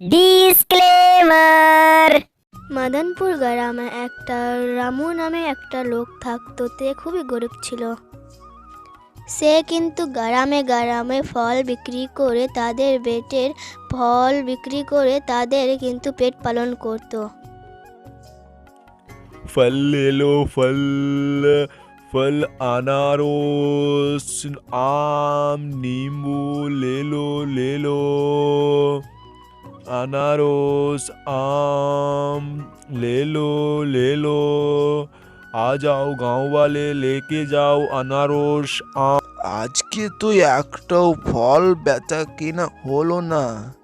Disclaimer মাদানপুর গ্রামে একটা রামু নামে একটা লোক থাকতো তে খুবই গরিব ছিল। সে কিন্তু গ্রামে গ্রামে ফল বিক্রি করে তাদের বেটের ফল বিক্রি করে তাদের কিন্তু পেট পালন করত। ফল এলো ফল ফল আনারস আম নিম্বু লেলো লেলো। আনারস, আম, লেলো লেলো। আ যাও গাঁওয়ালে লেকে যাও আনারস, আম। আজকে তো একটাও ফল ব্যথা কিনা হলো না।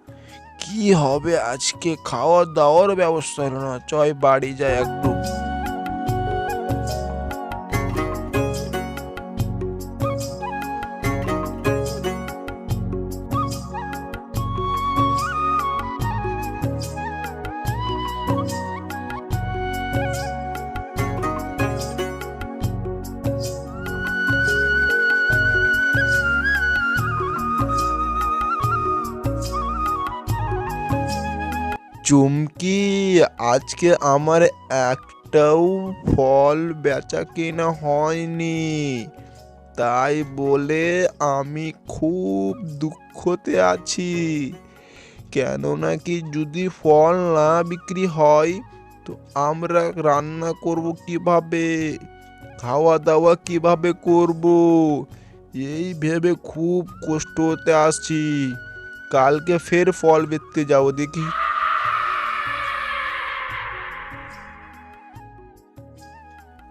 কি হবে আজকে? খাওয়া দাওয়ার ব্যবস্থা হলো না। চয় বাড়ি যায় এক চুমকি, আজকে আমার একটাও ফল বেচা কেনা হয়নি। তাই বলে আমি খুব দুঃখতে আছি। কেননা কি যদি ফল না বিক্রি হয়, তো আমরা রান্না করব কীভাবে? খাওয়া দাওয়া কীভাবে করব? এই ভেবে খুব কষ্ট হতে আসছি। কালকে ফের ফল বেচতে যাব দেখি।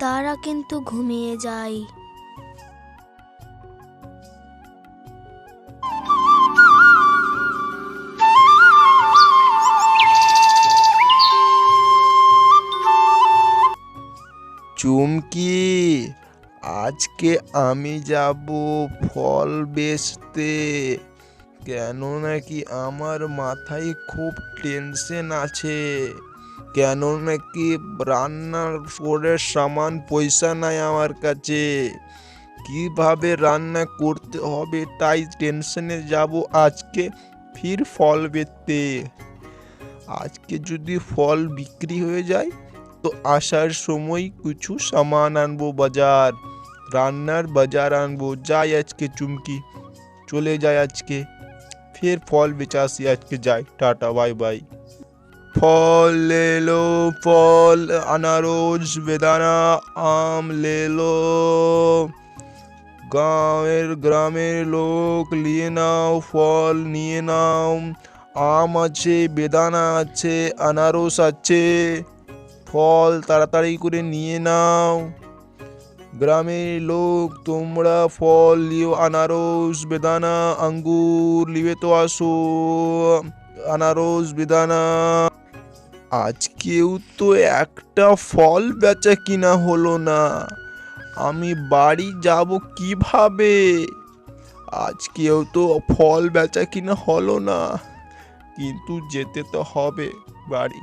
তারা কিন্তু ঘুমিয়ে যায়। চুমকি, আজকে আমি যাব ফল বেচতে। কেন নাকি আমার মাথায় খুব টেনশন আছে? কেন নাকি রান্নার করে সামান পয়সা নাই আমার কাছে। কীভাবে রান্না করতে হবে তাই টেনশনে যাব আজকে ফির ফল বেচতে। আজকে যদি ফল বিক্রি হয়ে যায়, তো আসার সময় কিছু সামান আনব বাজার, রান্নার বাজার আনব। যাই আজকে চুমকি, চলে যায় আজকে, ফের ফল বেচাসি আজকে যাই। Tata, bye bye. ফল লে লো ফল আনারস বেদানা আম লে লো গাঁয়ের গ্রামের লোক নিয়ে নাও ফল নিয়ে নাও আম আছে বেদানা আছে আনারস আছে ফল তাড়াতাড়ি করে নিয়ে নাও গ্রামের লোক তোমরা ফল নিও আনারস বেদানা আঙ্গুর লিবে তো আসো আনারস বেদানা আজকেও তো একটা ফল বেচা কিনা হলো না। আমি বাড়ি যাব কীভাবে? আজকেও তো ফল বেচা কিনা হলো না। কিন্তু যেতে তো হবে বাড়ি।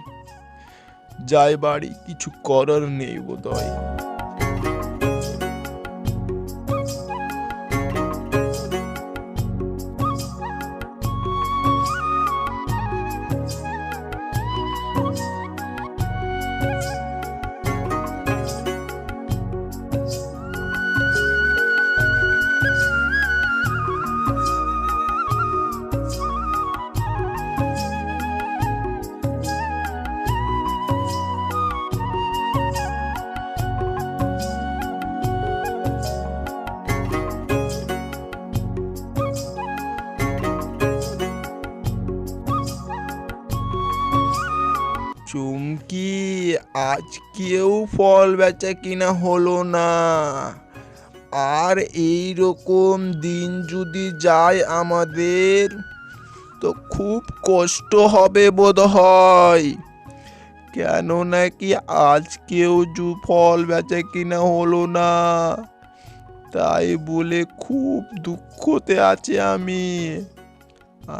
যাই বাড়ি, কিছু করার নেই বোধহয়। আজকেও ফল বেচা কিনা হলো না। আর এই রকম দিন যদি যায় আমাদের, তো খুব কষ্ট হবে বোধ হয় কেন নাকি আজকেও জু ফল বেচা কিনা হলো না। তাই বলে খুব দুঃখতে আছে আমি।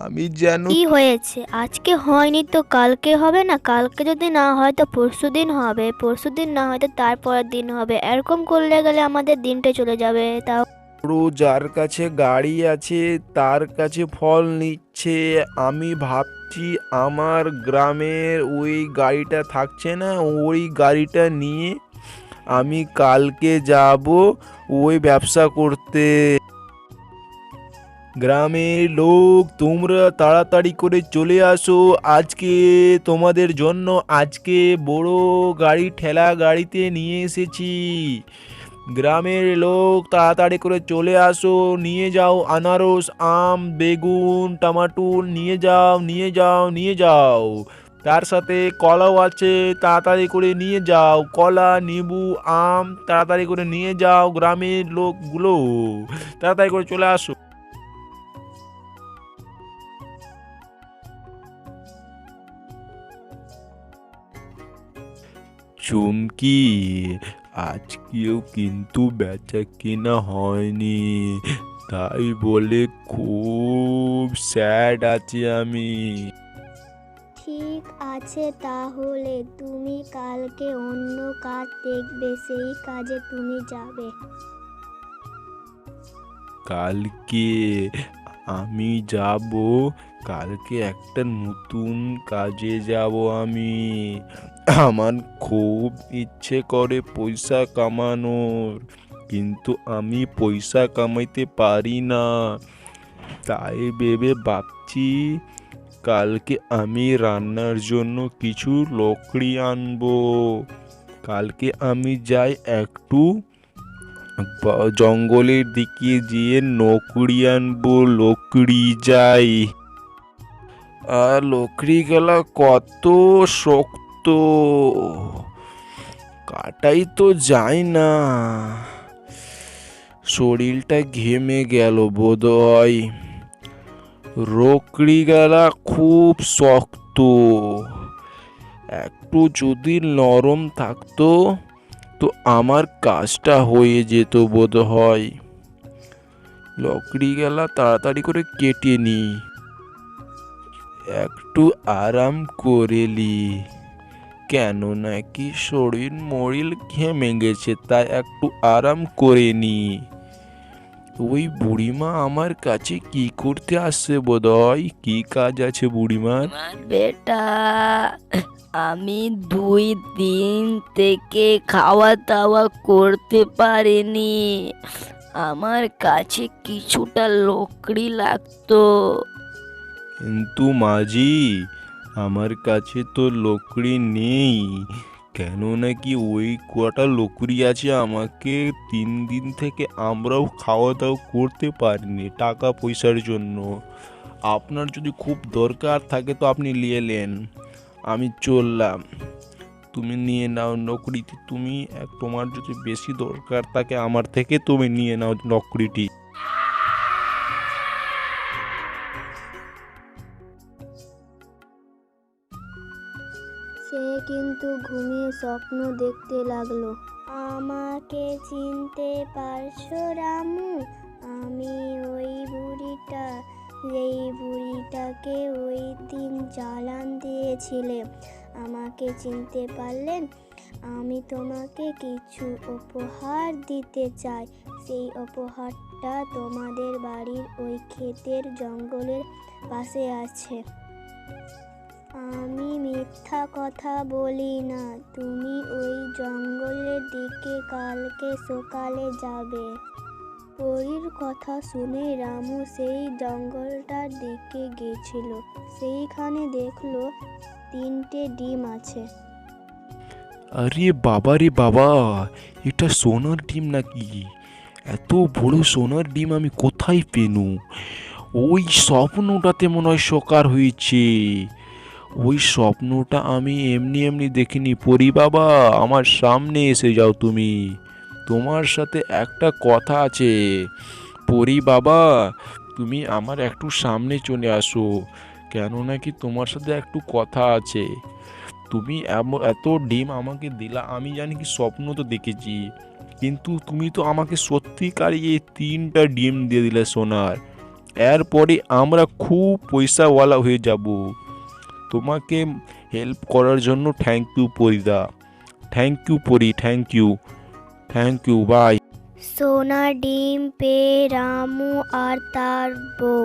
আমি যেন কি হয়েছে? আজকে হয়নি তো কালকে হবে না? কালকে যদি না হয় তো পরশু দিন হবে। পরশু দিন না হয় তো তারপরের দিন হবে। এরকম করলে গেলে আমাদের দিনটা চলে যাবে তাও বড় যার কাছে গাড়ি আছে তার কাছে ফল নিচ্ছে। আমি ভাবছি আমার গ্রামের ওই গাড়িটা থাকছে না ওই গাড়িটা নিয়ে আমি কালকে যাব ওই ব্যবসা করতে। গ্রামের লোক, তোমরা তাড়াতাড়ি করে চলে আসো। আজকে তোমাদের জন্য আজকে বড় গাড়ি, ঠেলা গাড়িতে নিয়ে এসেছি। গ্রামের লোক, তাড়াতাড়ি করে চলে আসো। নিয়ে যাও আনারস, আম, বেগুন, টমাটোর, নিয়ে যাও নিয়ে যাও নিয়ে যাও। তার সাথে কলাও আছে, তাড়াতাড়ি করে নিয়ে যাও। কলা নিবু আম, তাড়াতাড়ি করে নিয়ে যাও গ্রামের লোকগুলো। তাড়াতাড়ি করে চলে আসো। চুমকি। আজকেও কিন্তু বেচা কেনা হয়নি। তাই বলে খুব স্যাড আছি আমি। ঠিক আছে তাহলে তুমি কালকে অন্য কাজ দেখবে সেই কাজে তুমি যাবে। কালকে আমি যাব কালকে একটা নতুন কাজে যাব আমি। আমার খুব ইচ্ছে করে পয়সা কামানোর, কিন্তু আমি পয়সা কামাইতে পারি না। তাই ভেবে ভাবছি, কালকে আমি রান্নার জন্য কিছু লকড়ি আনব। কালকে আমি যাই একটু জঙ্গলের দিকে গিয়ে নকড়ি আনব, লকড়ি যাই। আর লকড়ি গেলা কত শক্ত কাটাই তো যায় না। শরীরটা ঘেমে গেল বোধ হয় রকড়ি গেলা খুব শক্ত। একটু যদি নরম থাকতো তো আমার কাজটা হয়ে যেত বোধ হয় লকড়ি গেলা তাড়াতাড়ি করে কেটে নি একটু আরাম করে লি কেন নাকি শরীর মরিল ঘেমে গেছে তাই একটু আরাম করে নি। ওই বুড়িমা আমার কাছে কি করতে আসছে বোধহয়? কি কাজ আছে বুড়িমার? বেটা আমি দুই দিন থেকে খাওয়া দাওয়া করতে পারিনি। আমার কাছে কিছুটা লকড়ি লাগতো। কিন্তু মাঝি আমার কাছে তো লকড়ি নেই। কেন নাকি ওই কটা লকড়ি আছে? আমাকে তিন দিন থেকে আমরাও খাওয়া দাওয়া করতে পারিনি টাকা পয়সার জন্য। আপনার যদি খুব দরকার থাকে তো আপনি নিয়ে নেন। আমি চললাম। তুমি নিয়ে নাও নকরিটি তুমি, তোমার যদি বেশি দরকার থাকে আমার থেকে, তুমি নিয়ে নাও নকরিটি কিন্তু ঘুমিয়ে স্বপ্ন দেখতে লাগল। আমাকে চিনতে পারছ, রামু? আমি ওই বুড়িটা। যেই বুড়িটাকে ওই দিন জ্বালান দিয়েছিলে। আমাকে চিনতে পারলেন? আমি তোমাকে কিছু উপহার দিতে চাই। সেই উপহারটা তোমাদের বাড়ির ওই ক্ষেতের জঙ্গলের পাশে আছে। আমি মিথ্যা কথা বলি না। তুমি ওই জঙ্গলের দিকে কালকে সকালে যাবে। পরীর কথা শুনে রামু সেই জঙ্গলটার দিকে গেছিল। সেইখানে দেখল তিনটে ডিম আছে। আরে বাবা রে বাবা, এটা সোনার ডিম নাকি? এত বড় সোনার ডিম আমি কোথায় পেনু? ওই স্বপ্নটাতে মনে হয় সকার হয়েছে। ওই স্বপ্নটা আমি এমনি এমনি দেখিনি। পরি বাবা আমার সামনে এসে যাও তুমি। তোমার সাথে একটা কথা আছে। পরি বাবা তুমি আমার একটু সামনে চলে আসো। কেন নাকি তোমার সাথে একটু কথা আছে। তুমি এত ডিম আমাকে দিলা আমি জানি কি স্বপ্ন তো দেখেছি। কিন্তু তুমি তো আমাকে সত্যিকারই এই তিনটা ডিম দিয়ে দিলে সোনার। এরপরে আমরা খুব পয়সাওয়ালা হয়ে যাব। তোমাকে হেল্প করার জন্য thank you পরিদা। Thank you Pori thank you thank you bye সোনা, ডিম, পেয়ে রামু আর তার বউ।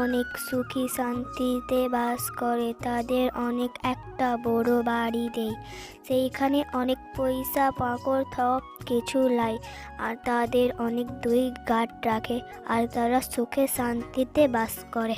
অনেক সুখী শান্তিতে বাস করে, তাদের অনেক একটা বড় বাড়ি দেয় সেইখানে অনেক পয়সা, পাঁকড় সব কিছু লাই। আর তাদের অনেক দুই গার্ড রাখে, আর তারা সুখে শান্তিতে বাস করে।